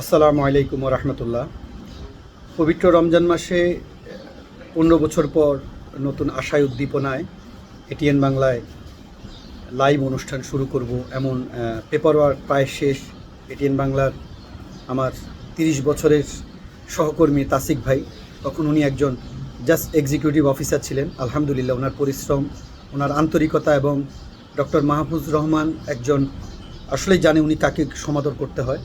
আসসালামু আলাইকুম রহমতুল্লাহ পবিত্র রমজান মাসে পনেরো বছর পর নতুন আশায় উদ্দীপনায় এটিএন বাংলায় লাইভ অনুষ্ঠান শুরু করব এমন পেপার ওয়ার্ক প্রায় শেষ। এটিএন বাংলার আমার তিরিশ বছরের সহকর্মী তাসিক ভাই, তখন উনি একজন জাস্ট এক্সিকিউটিভ অফিসার ছিলেন। আলহামদুলিল্লাহ, ওনার পরিশ্রম, ওনার আন্তরিকতা এবং ডক্টর মাহফুজ রহমান একজন, আসলেই জানে উনি কাকে সমাদর করতে হয়।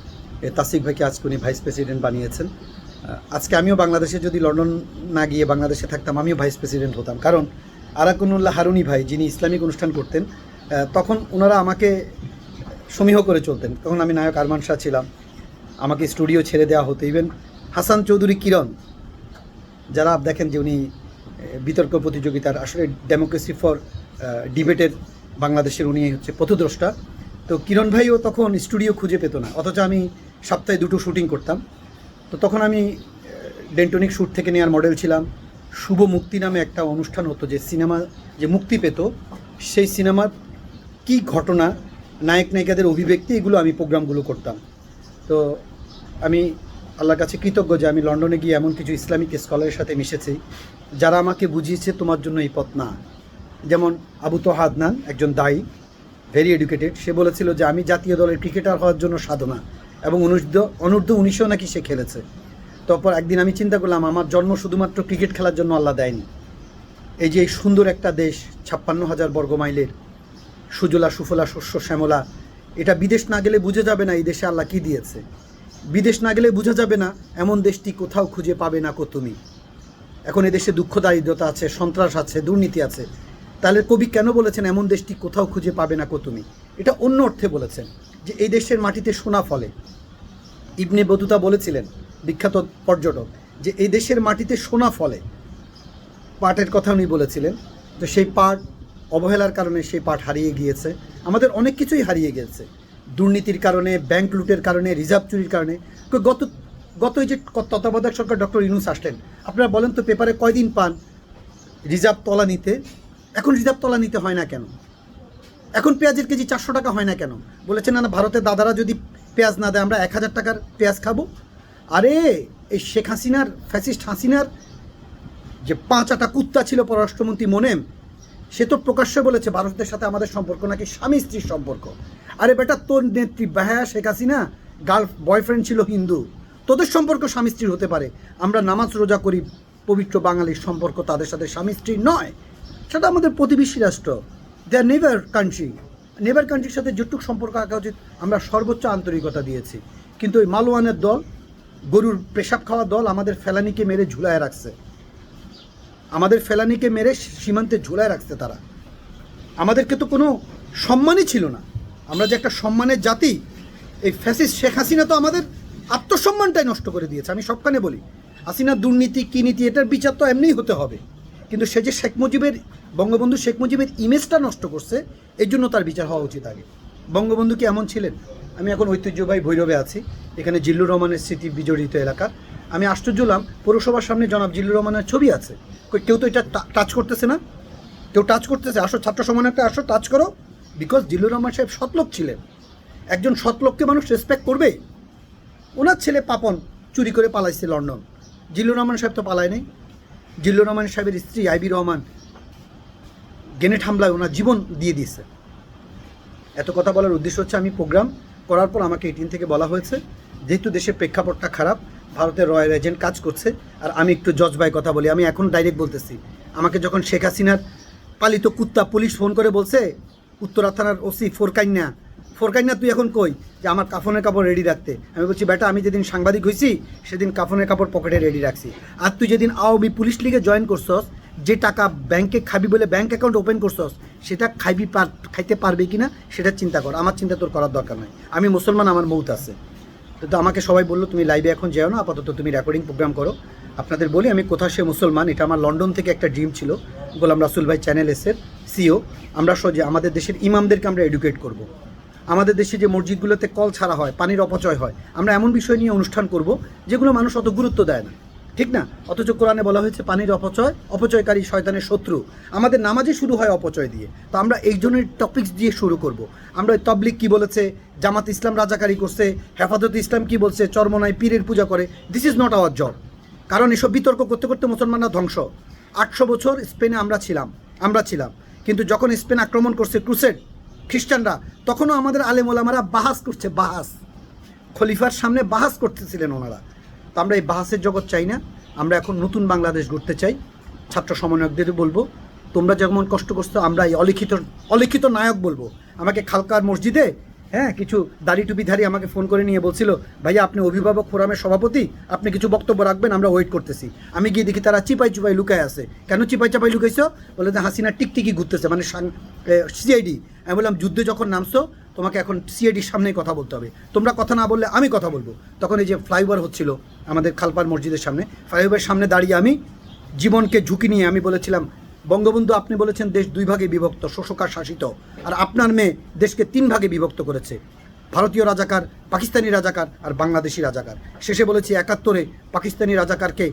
তাসিক ভাইকে আজকে উনি ভাইস প্রেসিডেন্ট বানিয়েছেন। আজকে আমিও বাংলাদেশে যদি লন্ডন না গিয়ে বাংলাদেশে থাকতাম, আমিও ভাইস প্রেসিডেন্ট হতাম। কারণ আরাকুনুল্লাহ হারুনি ভাই যিনি ইসলামিক অনুষ্ঠান করতেন তখন ওনারা আমাকে সমীহ করে চলতেন। তখন আমি নায়ক আরমান শাহ ছিলাম, আমাকে স্টুডিও ছেড়ে দেওয়া হতো। ইভেন হাসান চৌধুরী কিরণ, যারা দেখেন যে উনি বিতর্ক প্রতিযোগিতার আসলে ডেমোক্রেসি ফর ডিবেটের বাংলাদেশের উনি হচ্ছে পথদ্রষ্টা। তো কিরণ ভাইও তখন স্টুডিও খুঁজে পেত না, অথচ আমি সপ্তাহে দুটো শুটিং করতাম। তো তখন আমি ডেন্টনিক শ্যুট থেকে নেওয়ার মডেল ছিলাম। শুভ মুক্তি নামে একটা অনুষ্ঠান হতো যে সিনেমা, যে মুক্তি পেত, সেই সিনেমার কী ঘটনা, নায়ক নায়িকাদের অভিব্যক্তি, এগুলো আমি প্রোগ্রামগুলো করতাম। তো আমি আল্লাহর কাছে কৃতজ্ঞ যে আমি লন্ডনে গিয়ে এমন কিছু ইসলামিক স্কলারের সাথে মিশেছি, যারা আমাকে বুঝিয়েছে তোমার জন্য এই পথ না। যেমন আবু তোহা আদনান একজন দায়ী ভেরি এডুকেটেড সে বলেছিল যে আমি জাতীয় দলের ক্রিকেটার হওয়ার জন্য সাধনা এবং অনূর্ধ্ব অনূর্ধ্ব উনিশেও নাকি সে খেলেছে। তারপর একদিন আমি চিন্তা করলাম, আমার জন্ম শুধুমাত্র ক্রিকেট খেলার জন্য আল্লাহ দেয়নি। এই যে এই সুন্দর একটা দেশ, ছাপ্পান্ন হাজার বর্গ মাইলের সুজলা, সুফলা, শস্য, শ্যামলা, এটা বিদেশ না গেলে বুঝে যাবে না এই দেশে আল্লাহ কী দিয়েছে। বিদেশ না গেলে বোঝা যাবে না এমন দেশটি কোথাও খুঁজে পাবে না কো তুমি। এখন এদেশে দুঃখ, দারিদ্রতা আছে, সন্ত্রাস আছে, দুর্নীতি আছে। তাহলে কবি কেন বলেছেন এমন দেশটি কোথাও খুঁজে পাবে না কো তুমি? এটা অন্য অর্থে বলেছেন যে এই দেশের মাটিতে সোনা ফলে। ইবনে বতুতা বলেছিলেন, বিখ্যাত পর্যটক, যে এই দেশের মাটিতে সোনা ফলে। পাটের কথা উনি বলেছিলেন তো সেই পাট অবহেলার কারণে সেই পাট হারিয়ে গিয়েছে। আমাদের অনেক কিছুই হারিয়ে গেছে। দুর্নীতির কারণে, ব্যাংক লুটের কারণে, রিজার্ভ চুরির কারণে। গত গত এই যে তত্ত্বাবধায়ক সরকার ডক্টর ইনুস আসলেন, আপনারা বলেন তো পেপারে কয়দিন পান রিজার্ভ তলা নিতে এখন রিজার্ভ তলা নিতে হয় না কেন? এখন পেঁয়াজের কেজি চারশো টাকা হয় না কেন? বলেছেন, না না, ভারতের দাদারা যদি পেঁয়াজ না দেয়, আমরা এক হাজার টাকার পেঁয়াজ খাব। আরে, এই শেখ হাসিনার, ফ্যাসিস্ট হাসিনার যে পাঁচ আটা কুত্তা ছিল পররাষ্ট্রমন্ত্রী মোনেম, সে তো প্রকাশ্যে বলেছে, ভারতের সাথে আমাদের সম্পর্ক নাকি স্বামী স্ত্রীর সম্পর্ক? আরে বেটা, তোর নেত্রী বাহায়া শেখ হাসিনা, গার্ল বয়ফ্রেন্ড ছিল হিন্দু, তোদের সম্পর্ক স্বামী স্ত্রীর হতে পারে। আমরা নামাজ রোজা করি, পবিত্র বাঙালির সম্পর্ক তাদের সাথে স্বামী স্ত্রীর নয়। সেটা আমাদের প্রতিবেশী রাষ্ট্র। They are never country never কান্ট্রির সাথে যেটুক সম্পর্ক রাখা উচিত। আমরা সর্বোচ্চ আন্তরিকতা দিয়েছি। কিন্তু ওই মালওয়ানের দল, গরুর পেশাব খাওয়া দল আমাদের ফেলানিকে মেরে ঝুলায় রাখছে। আমাদের ফেলানিকে মেরে সীমান্তে ঝুলায় রাখছে তারা। আমাদেরকে তো কোনো সম্মানই ছিল না। আমরা যে একটা সম্মানের জাতি, এই ফ্যাসিস্ট শেখ হাসিনা তো আমাদের আত্মসম্মানটাই নষ্ট করে দিয়েছে। আমি সবখানে বলি, হাসিনা দুর্নীতি, কী নীতি, এটার বিচার তো এমনিই হতে হবে। কিন্তু সে যে শেখ মুজিবের, বঙ্গবন্ধু শেখ মুজিবের ইমেজটা নষ্ট করছে এই জন্য তার বিচার হওয়া উচিত আগে। বঙ্গবন্ধু কি এমন ছিলেন? আমি এখন ঐতিহ্যবাহী ভৈরবে আছি, এখানে জিল্লুর রহমানের স্মৃতি বিজড়িত এলাকা। আমি আশ্চর্য হলাম, পৌরসভার সামনে জনাব জিল্লুর রহমানের ছবি আছে। কেউ তো এটা টাচ করতেছে না? কেউ টাচ করতেছে? আসো, ছাত্র সমান একটা আসো টাচ করো। বিকজ জিল্লুর রহমান সাহেব সৎলোক ছিলেন। একজন সৎলোককে মানুষ রেসপেক্ট করবে? ওনার ছেলে পাপন চুরি করে পালাইছে লন্ডন। জিল্লুর রহমান সাহেব তো পালায় নেই। জিল্লুর রহমান সাহেবের স্ত্রী আইবি রহমান গেনেট হামলায় ওনার জীবন দিয়ে দিয়েছে। এত কথা বলার উদ্দেশ্য হচ্ছে আমি প্রোগ্রাম করার পর আমাকে এটিন থেকে বলা হয়েছে, যেহেতু দেশের প্রেক্ষাপটটা খারাপ, ভারতের রয়্যাল এজেন্ট কাজ করছে, আর আমি একটু জজ জজবাই কথা বলি, আমি এখন ডাইরেক্ট বলতেছি। আমাকে যখন শেখ হাসিনার পালিত কুত্তা পুলিশ ফোন করে বলছে, উত্তরা থানার ওসি ফোরকাইন্যা ফোরকাইন্যা তুই এখন কই যে আমার কাফনের কাপড় রেডি রাখতে? আমি বলছি, বেটা, আমি যেদিন সাংবাদিক হয়েছি সেদিন কাফনের কাপড় পকেটে রেডি রাখছি। আর তুই যেদিন আওয়ামী পুলিশ লিগে জয়েন করছস, যে টাকা ব্যাংকে খাবি বলে ব্যাংক অ্যাকাউন্ট ওপেন করছস, সেটা খাইবি পার খাইতে পারবে কি না সেটা চিন্তা কর। আমার চিন্তা তোর করার দরকার নাই। আমি মুসলমান, আমার মৌত আছে। তো তো আমাকে সবাই বলল, তুমি লাইভে এখন যেও না, আপাতত তুমি রেকর্ডিং প্রোগ্রাম করো। আপনাদের বলি, আমি কোথা সে মুসলমান? এটা আমার লন্ডন থেকে একটা ড্রিম ছিল। গোলাম রাসুল ভাই চ্যানেল এসের সিও আমরা সহজে আমাদের দেশের ইমামদেরকে আমরা এডুকেট করব। আমাদের দেশে যে মসজিদগুলোতে কল ছাড়া হয়, পানির অপচয় হয়, আমরা এমন বিষয় নিয়ে অনুষ্ঠান করব যেগুলো মানুষ অত গুরুত্ব দেয় না। ঠিক না? অথচ কোরআনে বলা হয়েছে, পানির অপচয়, অপচয়কারী শয়তানের শত্রু। আমাদের নামাজে শুরু হয় অপচয় দিয়ে। তো আমরা এই জনের টপিকস দিয়ে শুরু করব। আমরা তবলিক কি বলেছে, জামাত ইসলাম রাজাকারি করছে, হেফাজত ইসলাম কি বলছে চরমনায় পীরের পূজা করে। This is not our job কারণ এসব বিতর্ক করতে করতে মুসলমানরা ধ্বংস। আটশো বছর স্পেনে আমরা ছিলাম আমরা ছিলাম। কিন্তু যখন স্পেন আক্রমণ করছে, ক্রুসেড খ্রিস্টানরা, তখনও আমাদের আলেম ওলামারা বাহাস করছে, বাহাস। খলিফার সামনে বাহাস করতেছিলেন ওনারা। তো আমরা এই বাহাসের জগৎ চাই না, আমরা এখন নতুন বাংলাদেশ গড়তে চাই। ছাত্র সমন্বয়কদের বলব, তোমরা যেমন কষ্ট করছ, আমরা এই অলিখিত অলিখিত নায়ক বলব। আমাকে খালকার মসজিদে হ্যাঁ কিছু দাড়ি টুপিধারী আমাকে ফোন করে নিয়ে বলছিল, ভাইয়া, আপনি অভিভাবক ফোরামের সভাপতি, আপনি কিছু বক্তব্য রাখবেন, আমরা ওয়েট করতেছি। আমি গিয়ে দেখি তারা চিপাই চুপাই লুকায় আছে। কেন চিপাই চাপাই লুকাইছো? বলে, যে হাসিনা টিকটিকি ঘুরতেছে। মানে সিআইডি আমি বললাম, যুদ্ধে যখন নামছো, তোমাকে এখন সিআইডির সামনেই কথা বলতে হবে। তোমরা কথা না বললে আমি কথা বলব। তখন এই যে ফ্লাইওভার হচ্ছিল আমাদের খালপার মসজিদের সামনে ফ্লাইওভারের সামনে দাঁড়িয়ে আমি জীবনকে ঝুঁকি নিয়ে আমি বলেছিলাম বঙ্গবন্ধু আপনি বলেছেন দেশ দুই ভাগে বিভক্ত শোষকার শাসিত। আর আপনার মেয়ে দেশকে তিন ভাগে বিভক্ত করেছে। ভারতীয় রাজাকার, পাকিস্তানি রাজাকার আর বাংলাদেশি রাজাকার। শেষে বলেছি একাত্তরে পাকিস্তানি রাজাকারকে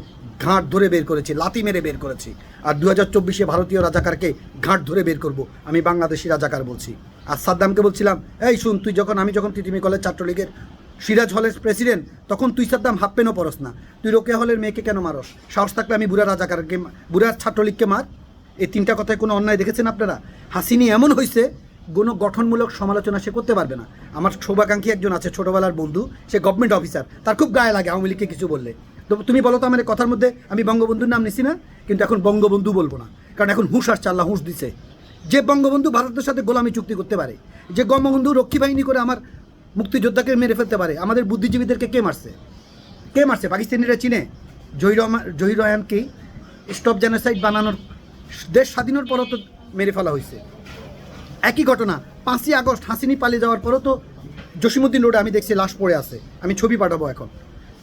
ঘাট ধরে বের করেছি লাতি মেরে বের করেছি। আর দু হাজার চব্বিশে ভারতীয় রাজাকারকে ঘাট ধরে বের করব, আমি বাংলাদেশি রাজাকার বলছি। আর সাদ্দামকে বলছিলাম, এই শুন, তুই যখন, আমি যখন তিতিমি কলেজ ছাত্রলীগের সিরাজ হলের প্রেসিডেন্ট, তখন তুই সাদ্দাম হাফ পেনও পরস না। তুই রোকেয়া হলের মেয়েকে কেন মারস? সাহস থাকলে আমি বুড়া রাজাকারকে বুড়ার ছাত্রলীগকে মার। এই তিনটা কথায় কোনো অন্যায় দেখেছেন আপনারা? হাসিনি এমন হয়েছে কোনো গঠনমূলক সমালোচনা সে করতে পারবে না। আমার শোভাকাঙ্ক্ষী একজন আছে, ছোটোবেলার বন্ধু, সে গভর্নমেন্ট অফিসার তার খুব গায়ে লাগে আওয়ামী লীগকে কিছু বললে। তো তুমি বলো তো আমার কথার মধ্যে, আমি বঙ্গবন্ধুর নাম নিছি না, কিন্তু এখন বঙ্গবন্ধু বলব না। কারণ এখন হুঁশ আসছে আল্লাহ হুঁশ দিছে। যে বঙ্গবন্ধু ভারতের সাথে গোলামি চুক্তি করতে পারে, যে বঙ্গবন্ধু রক্ষী বাহিনী করে আমার মুক্তিযোদ্ধাকে মেরে ফেলতে পারে, আমাদের বুদ্ধিজীবীদেরকে কে মারছে? কে মারছে? পাকিস্তানিরা চিনে? জহির জহির রহমানকে স্টপ জেনোসাইড বানানোর দেশ স্বাধীনের পরও তো মেরে ফেলা হয়েছে। একই ঘটনা, পাঁচই আগস্ট হাসিনি পালিয়ে যাওয়ার পরও তো জসিমুদ্দিন রোডে আমি দেখছি লাশ পড়ে আছে। আমি ছবি পাঠাবো এখন।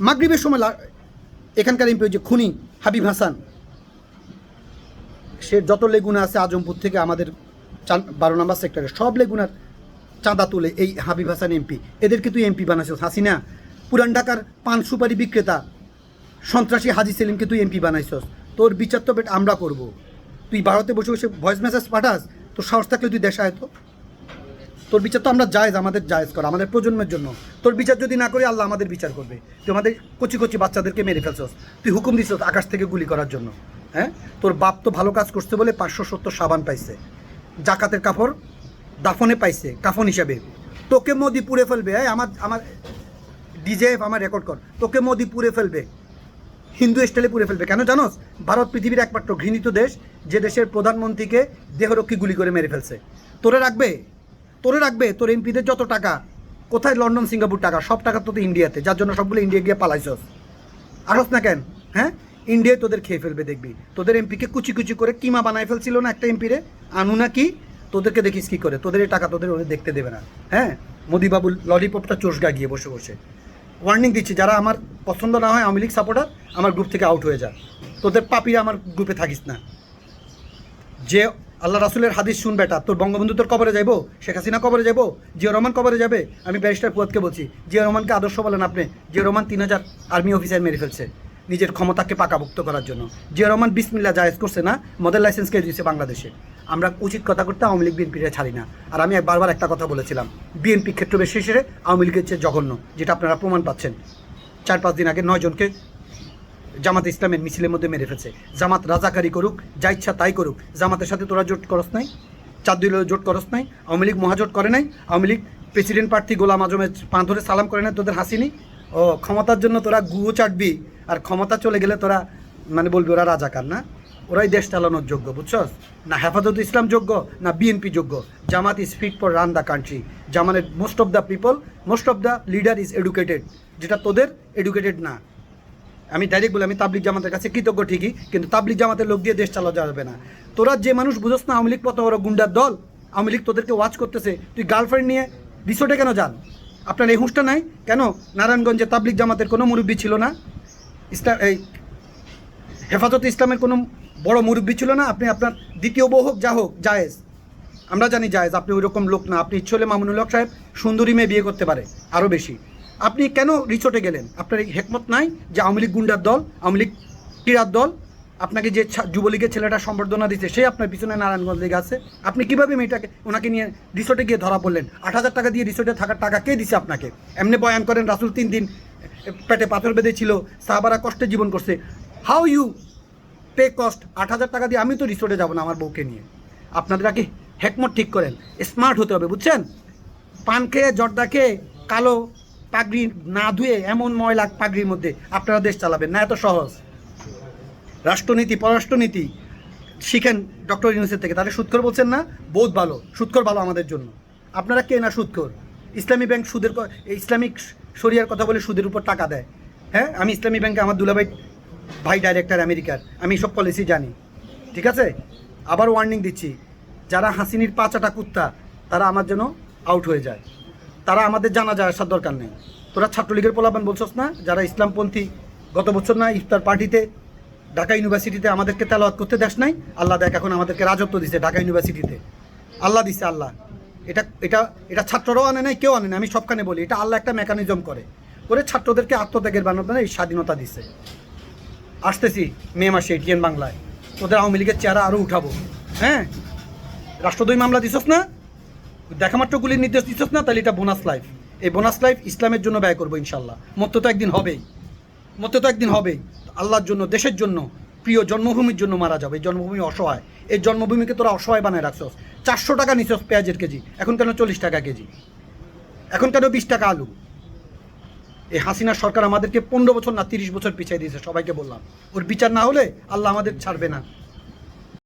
মাগরিবের সময় এখানকার এমপি যে খুনি হাবিব হাসান, সে যত লেগুনা আছে আজমপুর থেকে আমাদের বারো নম্বর সেক্টরে, সব লেগুনার চাঁদা তুলে এই হাবিব হাসান এমপি। এদেরকে তুই এমপি বানাইছিস, হাসিনা। পুরান ঢাকার পান সুপারি বিক্রেতা, সন্ত্রাসী হাজি সেলিমকে তুই এমপি বানাইছস। তোর বিচার তো বেট আমরা করব। তুই ভারতে বসে বসে ভয়েস মেসেজ পাঠাস, তোর সাহস থাকলে তুই দেশে আয় তো। তোর বিচার তো আমরা জায়েজ, আমাদের জায়েজ কর, আমাদের প্রজন্মের জন্য। তোর বিচার যদি না করি, আল্লাহ আমাদের বিচার করবে। তুই আমাদের কচি কচি বাচ্চাদেরকে মেরে ফেলছস। তুই হুকুম দিছস আকাশ থেকে গুলি করার জন্য। হ্যাঁ? তোর বাপ তো ভালো কাজ করছে বলে পাঁচশো সত্তর সাবান পাইছে। জাকাতের কাপড় দাফনে পাইছে, কাফন হিসাবে। তোকে মোদি পুড়ে ফেলবে। এই আমার আমার ডিজেএফ আমার রেকর্ড কর। তোকে মোদি পুড়ে ফেলবে। হিন্দু স্টাইলে পুড়ে ফেলবে। কেন জানোস? ভারত পৃথিবীর একমাত্র ঘৃণিত দেশ, যে দেশের প্রধানমন্ত্রীকে দেহরক্ষী গুলি করে মেরে ফেলছে। তোরে রাখবে? তোরে রাখবে? তোর এমপিদের যত টাকা, কোথায় লন্ডন, সিঙ্গাপুর টাকা? সব টাকা তো তো ইন্ডিয়াতে, যার জন্য সবগুলো ইন্ডিয়া গিয়ে পালাইছস। আসস না কেন? হ্যাঁ? ইন্ডিয়ায় তোদের খেয়ে ফেলবে, দেখবি। তোদের এমপিকে কুচি কুচি করে কিমা বানায় ফেলছিল না একটা এমপিরে? আনু না কি? তোদেরকে দেখিস কি করে? তোদের এই টাকা তোদের ওদের দেখতে দেবে না। হ্যাঁ? মোদিবাবু ললিপপটা চোষগা গিয়ে বসে বসে। ওয়ার্নিং দিচ্ছি, যারা আমার পছন্দ না হয় আওয়ামী লীগ সাপোর্টার আমার গ্রুপ থেকে আউট হয়ে যা। তোদের পাপিরা আমার গ্রুপে থাকিস না। যে আল্লাহ রাসুলের হাদিস শুন বেটা, তোর বঙ্গবন্ধু তোর কবরে যাইবো, শেখ হাসিনা কবরে যাব জিয়া রহমান কবরে যাবে, আমি ব্যারিস্টার ফুয়াদকে বলছি। জিয়া রহমানকে আদর্শ বলেন আপনি, জিয়া রহমান তিন হাজার আর্মি অফিসার মেরে ফেলছে। নিজের ক্ষমতাকে পাকাভুক্ত করার জন্য। জিয়া রহমান বিসমিল্লা জায়েজ করছে না মদের লাইসেন্স কে দিয়েছে বাংলাদেশে। আমরা উচিত কথা করতে আওয়ামী লীগ বিএনপিটা ছাড়ি না। আর আমি বারবার একটা কথা বলেছিলাম, বিএনপি ক্ষেত্র বেশি শেষে আওয়ামী লীগের চেয়ে জঘন্য, যেটা আপনারা প্রমাণ পাচ্ছেন। চার পাঁচ দিন আগে নয় জনকে জামাত ইসলামের মিছিলের মধ্যে মেরে ফেলছে। জামাত রাজাকারি করুক, যা ইচ্ছা তাই করুক, জামাতের সাথে তোরা জোট করস নাই, চার দুই জোট করস নাই, আওয়ামী লীগ মহাজোট করে নাই, আওয়ামী লীগ প্রেসিডেন্ট প্রার্থী গোলাম আজমের পা ধরে সালাম করে নাই, তোদের হাসিনি? ও, ক্ষমতার জন্য তোরা গুয়ো চাটবি। আর ক্ষমতা চলে গেলে তোরা মানে বলবি ওরা রাজাকার না? ওরাই দেশ চালানোর যোগ্য, বুঝছস? না হেফাজত ইসলাম যোগ্য, না বিএনপি যোগ্য। Jamaat is fit for run the country জামানের most of the people most of the leader is educated যেটা তোদের এডুকেটেড না। আমি ডাইরেক্ট বলি, আমি তাবলিক জামাতের কাছে কৃতজ্ঞ ঠিকই, কিন্তু তাবলিক জামাতের লোক দিয়ে দেশ চালানো যাবে না। তোরা যে মানুষ বুঝোস না, আওয়ামী লীগ কত বড় গুন্ডার দল, আওয়ামী লীগ তোদেরকে ওয়াচ করতেছে, তুই গার্লফ্রেন্ড নিয়ে রিসোর্টে কেন যান? আপনার এই হুঁশটা নাই? কেন? নারায়ণগঞ্জে তাবলিক জামাতের কোনো মুরব্বী ছিল না? ইসলাম, এই হেফাজতে ইসলামের কোনো বড় মুরব্বী ছিল না? আপনি আপনার দ্বিতীয় বউ হোক, যা হোক, জায়েজ। আমরা জানি জায়েজ, আপনি ওই রকম লোক না। আপনি ইচ্ছে হলে মামুনুল হক সাহেব সুন্দরী মেয়ে বিয়ে করতে পারে আরও বেশি। আপনি কেন রিসোর্টে গেলেন? আপনার এই হেকমত নাই যে আওয়ামী লীগ গুন্ডার দল, আওয়ামী লীগ ক্রীড়ার দল, আপনাকে যে যুবলীগের ছেলেটা সম্বর্ধনা দিচ্ছে সে আপনার পিছনে নারায়ণগঞ্জ লিগে আছে আপনি কীভাবে মেয়েটাকে, ওনাকে নিয়ে রিসোর্টে গিয়ে ধরা পড়লেন? আট হাজার টাকা দিয়ে রিসোর্টে থাকার টাকা কে দিছে আপনাকে? এমনি বয়ান করেন রাসুল তিন দিন পেটে পাথর বেঁধে ছিল সাহাবারা কষ্টে জীবন করছে। হাউ ইউ পে কস্ট আট হাজার টাকা দিয়ে আমি তো রিসোর্টে যাব না আমার বউকে নিয়ে। আপনাদের আগে হেকমত ঠিক করেন? স্মার্ট হতে হবে, বুঝছেন? পান খেয়ে, জর্দা খেয়ে, কালো পাগড়ি না ধুয়ে, এমন ময়লা পাগড়ির মধ্যে আপনারা দেশ চালাবেন না, এত সহজ। রাষ্ট্রনীতি, পররাষ্ট্রনীতি শিখেন ডক্টর ইউনুসের থেকে। তাহলে সুৎকর বলছেন না বহুত ভালো সুৎকর ভালো আমাদের জন্য। আপনারা কে না সুৎকর ইসলামী ব্যাংক সুদের ইসলামিক শরিয়ার কথা বলে সুদের উপর টাকা দেয়। হ্যাঁ? আমি ইসলামী ব্যাংকে আমার দুলাভাই ভাই ডাইরেক্টর আমেরিকার। আমি সব পলিসি জানি। ঠিক আছে? আবার ওয়ার্নিং দিচ্ছি। যারা হাসিনির পাঁচাটা কুত্তা, তারা আমার জন্য আউট হয়ে যায়। তারা আমাদের জানা যায় আসার দরকার নেই। তোরা ছাত্রলীগের পোলাপান বলছস না? যারা ইসলামপন্থী, গত বছর না ইফতার পার্টিতে ঢাকা ইউনিভার্সিটিতে আমাদেরকে তেলাওয়াত করতে দেশ নাই? আল্লাহ দেখ এখন আমাদেরকে রাজত্ব দিছে ঢাকা ইউনিভার্সিটিতে। আল্লাহ দিছে, আল্লাহ। এটা এটা এটা ছাত্ররাও আনে নাই, কেউ আনে না আমি সবখানে বলি, এটা আল্লাহ একটা মেকানিজম করে। করে ছাত্রদেরকে আত্মত্যাগের বানানো এই স্বাধীনতা দিছে। আসতেছি মে মাসে এটিএন বাংলায়। তোদের আওয়ামী লীগের চেহারা আরও উঠাবো। হ্যাঁ? রাষ্ট্রদ্রোহী মামলা দিছস না? দেখামাত্র গুলির নির্দেশ দিছস না? তাহলে এটা বোনাস লাইফ এই বোনাস লাইফ ইসলামের জন্য ব্যয় করব ইনশাল্লাহ। মত্ত তো একদিন হবেই। মত্ত তো একদিন হবেই। আল্লাহর জন্য, দেশের জন্য। প্রিয় জন্মভূমির জন্য মারা যাবে, এই জন্মভূমি অসহায়। এই জন্মভূমিকে তোরা অসহায় বানায় রাখছস। চারশো টাকা নিছস পেঁয়াজের কেজি, এখন কেন চল্লিশ টাকা কেজি? এখন কেন বিশ টাকা আলু? এই হাসিনা সরকার আমাদেরকে পনেরো বছর না তিরিশ বছর পিছিয়ে দিয়েছে, সবাইকে বললাম। ওর বিচার না হলে আল্লাহ আমাদের ছাড়বে না।